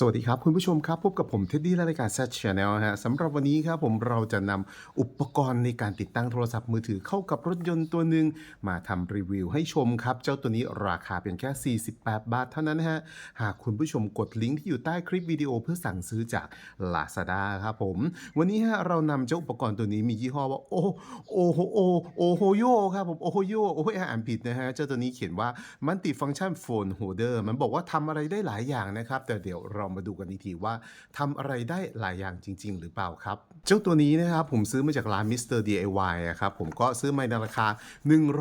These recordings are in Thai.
สวัสดีครับ คุณผู้ชมครับ พบกับผมเท็ดดี้และรายการแซชแนลฮะสำหรับวันนี้ครับผมเราจะนำอุปกรณ์ในการติดตั้งโทรศัพท์มือถือเข้ากับรถยนต์ตัวหนึ่งมาทำรีวิวให้ชมครับ เจ้าตัวนี้ราคาเพียงแค่ 48 บาทเท่านั้นฮะหากคุณผู้ชมกดลิงก์ที่อยู่ใต้คลิปวิดีโอเพื่อสั่งซื้อจาก Lazada ครับผม วันนี้ฮะเรานำเจ้าอุปกรณ์ตัวนี้มียี่ห้อว่าโอโอโฮโอโอโฮโยครับผมโอโฮโยโอ้ยอ่านผิดนะฮะเจ้าตัวนี้เขียนว่ามันติดฟังก์ชันโฟนโฮเดอร์มันบอกว่าทำอะไรได้หลายอย่างนะครับแต่เดี๋ยวเรามาดูกันอีกทีว่าทำอะไรได้หลายอย่างจริง ๆ หรือเปล่าครับ เจ้าตัวนี้นะครับผมซื้อมาจากร้าน Mr. DIY อะครับผมก็ซื้อมาในราคา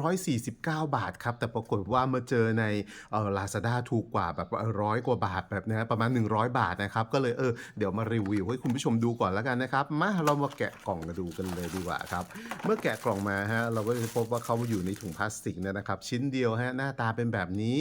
149 บาทครับ แต่ปรากฏว่ามาเจอในเออ Lazada ถูกกว่าแบบร้อยกว่าบาทแบบนะประมาณ 100 บาทนะครับ ก็เลยเออเดี๋ยวมารีวิวให้คุณผู้ชมดูก่อนแล้วกันนะครับ มาเรามาแกะกล่องกันดูกันเลยดีกว่าครับ เมื่อแกะกล่องมาฮะเราก็จะพบว่าเขาอยู่ในถุงพลาสติกนยนะครับ ชิ้นเดียวฮะหน้าตาเป็นแบบนี้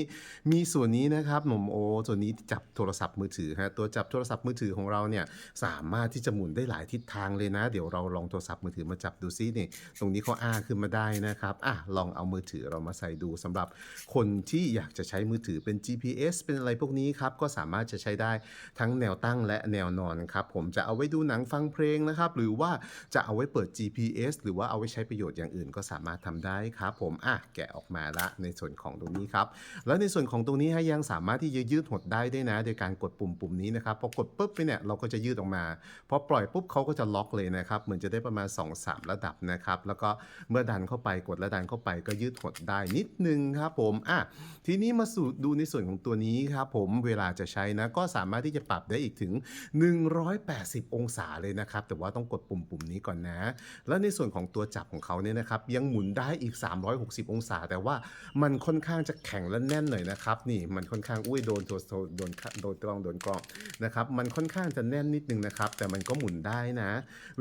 มีส่วนนี้นะครับหนมโอส่วนนี้จับโทรศัพท์มือถือฮะตัวจับโทรศัพท์มือถือของเราเนี่ยสามารถที่จะหมุนได้หลายทิศทางเลยนะ เดี๋ยวเราลองโทรศัพท์มือถือมาจับดูซินี่ตรงนี้เขาอ้าขึ้นมาได้นะครับอะลองเอามือถือเรามาใส่ดูสำหรับคนที่อยากจะใช้มือถือเป็น GPS เป็นอะไรพวกนี้ครับก็สามารถจะใช้ได้ทั้งแนวตั้งและแนวนอนครับผมจะเอาไว้ดูหนังฟังเพลงนะครับหรือว่าจะเอาไว้เปิด GPS หรือว่าเอาไว้ใช้ประโยชน์อย่างอื่นก็สามารถทำได้ครับผมอะแกะออกมาละในส่วนของตรงนี้ครับแล้วในส่วนของตรงนี้ฮะยังสามารถที่จะยืดหดได้ด้วยนะ โดยการกดปุ่มปุ่มนี้นะครับพอกดปุ๊บไปเนี่ยเราก็จะยืดออกมาพอปล่อยปุ๊บเขาก็จะล็อกเลยนะครับเหมือนจะได้ประมาณ 2-3 ระดับนะครับแล้วก็เมื่อดันเข้าไปกดและดันเข้าไปก็ยืดหดได้นิดนึงครับผมอะทีนี้มาสู่ดูในส่วนของตัวนี้ครับผมเวลาจะใช้นะก็สามารถที่จะปรับได้อีกถึง 180 องศาเลยนะครับแต่ว่าต้องกดปุ่มปุ่มนี้ก่อนนะ แล้วในส่วนของตัวจับของเขาเนี่ยนะครับยังหมุนได้อีก 360 องศา แต่ว่ามันค่อนข้างจะแข็งและแน่นหน่อยนะครับนี่มันค่อนข้างอุ้ยโดนตัวโดนโดนโดนกล้องโดนกล้องนะครับมันค่อนข้างจะแน่นนิดนึงนะครับ แต่มันก็หมุนได้นะ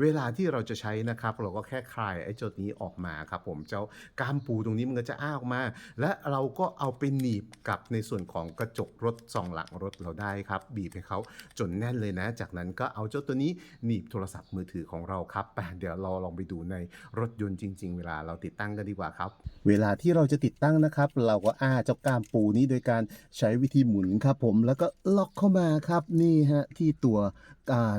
เวลาที่เราจะใช้นะครับ เราก็แค่คลายไอ้จุดนี้ออกมาครับผมเจ้าก้ามปูตรงนี้มันก็จะอ้าออกมา และเราก็เอาไปหนีบกับในส่วนของกระจกรถสองหลังรถเราได้ครับ บีบให้เขาจนแน่นเลยนะ จากนั้นก็เอาเจ้าตัวนี้หนีบโทรศัพท์มือถือของเราครับไปเดี๋ยวเราลองไปดูในรถยนต์จริง ๆ เวลาเราติดตั้งกันดีกว่าครับ เวลาที่เราจะติดตั้งนะครับ เราก็อ้าเจ้าก้ามปูนี้โดยการใช้วิธีหมุนครับผมแล้วก็ล็อกเข้ามาครับนี่ฮะที่ตัว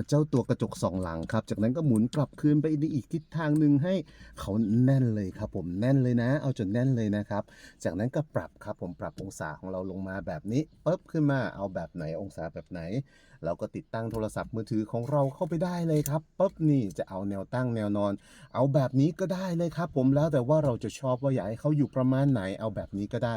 เจ้าตัวกระจกสองหลังครับ จากนั้นก็หมุนกลับคืนไปในอีกทิศทางหนึ่งให้เขาแน่นเลยครับผมแน่นเลยนะ เอาจนแน่นเลยนะครับ จากนั้นก็ปรับครับผมปรับองศาของเราลงมาแบบนี้ปุ๊บขึ้นมาเอาแบบไหนองศาแบบไหน เราก็ติดตั้งโทรศัพท์มือถือของเราเข้าไปได้เลยครับปุ๊บนี่จะเอาแนวตั้งแนวนอน เอาแบบนี้ก็ได้เลยครับ ผมแล้วแต่ว่าเราจะชอบว่าอยากให้เขาอยู่ประมาณไหนเอาแบบนี้ก็ได้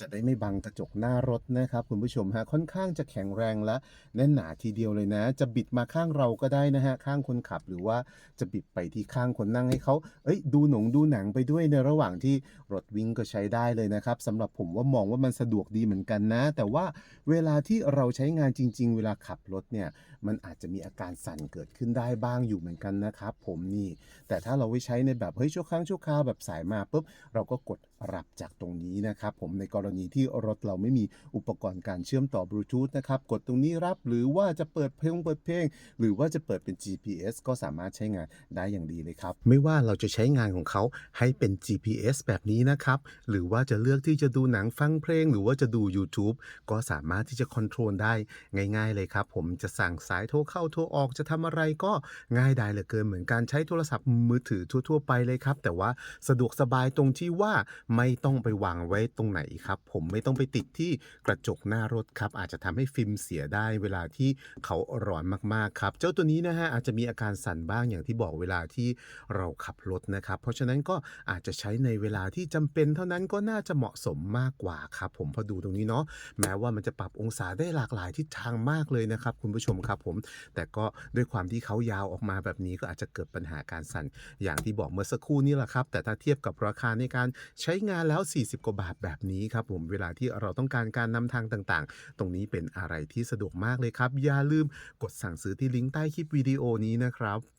จะได้ไม่บังกระจกหน้ารถนะครับคุณผู้ชมฮะค่อนข้างจะแข็งแรงและแน่นหนาทีเดียวเลยนะ จะบิดมาข้างเราก็ได้นะฮะ ข้างคนขับหรือว่าจะบิดไปที่ข้างคนนั่งให้เขาเอ้ยดูหนงดูหนังไปด้วยในระหว่างที่รถวิ่งก็ใช้ได้เลยนะครับสำหรับผมว่ามองว่ามันสะดวกดีเหมือนกันนะ แต่ว่าเวลาที่เราใช้งานจริง ๆ เวลาขับรถเนี่ย มันอาจจะมีอาการสั่นเกิดขึ้นได้บ้างอยู่เหมือนกันนะครับผมนี่ แต่ถ้าเราไว้ใช้ในแบบเฮ้ยชั่วครั้งชั่วคราวแบบสายมาปุ๊บเราก็กดรับจากตรงนี้นะครับผมในกรณีที่รถเราไม่มีอุปกรณ์การเชื่อมต่อบลูทูธนะครับกดตรงนี้รับหรือว่าจะเปิดเพลงเปิดเพลง หรือว่าจะเปิดเป็น GPS ก็สามารถใช้งานได้อย่างดีเลยครับ ไม่ว่าเราจะใช้งานของเขาให้เป็น GPS แบบนี้นะครับ หรือว่าจะเลือกที่จะดูหนังฟังเพลง หรือว่าจะดู YouTube ก็สามารถที่จะคอนโทรลได้ง่าย ๆ เลยครับ ผมจะสั่งสายโทรเข้าโทรออกจะทำอะไรก็ง่ายดายเหลือเกินเหมือนการใช้โทรศัพท์มือถือทั่ว ๆ ไปเลยครับ แต่ว่าสะดวกสบายตรงที่ว่าไม่ต้องไปวางไว้ตรงไหนครับ ผมไม่ต้องไปติดที่กระจกหน้ารถครับ อาจจะทำให้ฟิล์มเสียได้เวลาที่เขาร้อนมากๆครับ เจ้าตัวนี้นะฮะอาจจะมีอาการสั่นบ้างอย่างที่บอกเวลาที่เราขับรถนะครับ เพราะฉะนั้นก็อาจจะใช้ในเวลาที่จำเป็นเท่านั้นก็น่าจะเหมาะสมมากกว่าครับ ผมพอดูตรงนี้เนาะแม้ว่ามันจะปรับองศาได้หลากหลายทิศทางมากเลยนะครับ คุณผู้ชมครับผม แต่ก็ด้วยความที่เขายาวออกมาแบบนี้ก็อาจจะเกิดปัญหาการสั่น อย่างที่บอกเมื่อสักครู่นี้แหละครับ แต่ถ้าเทียบกับราคาในการใช้งานแล้ว 40 กว่าบาทแบบนี้ครับผม เวลาที่เราต้องการการนำทางต่างๆ ตรงนี้เป็นอะไรที่สะดวกมากเลยครับ อย่าลืมกดสั่งซื้อที่ลิงก์ใต้คลิปวิดีโอนี้นะครับ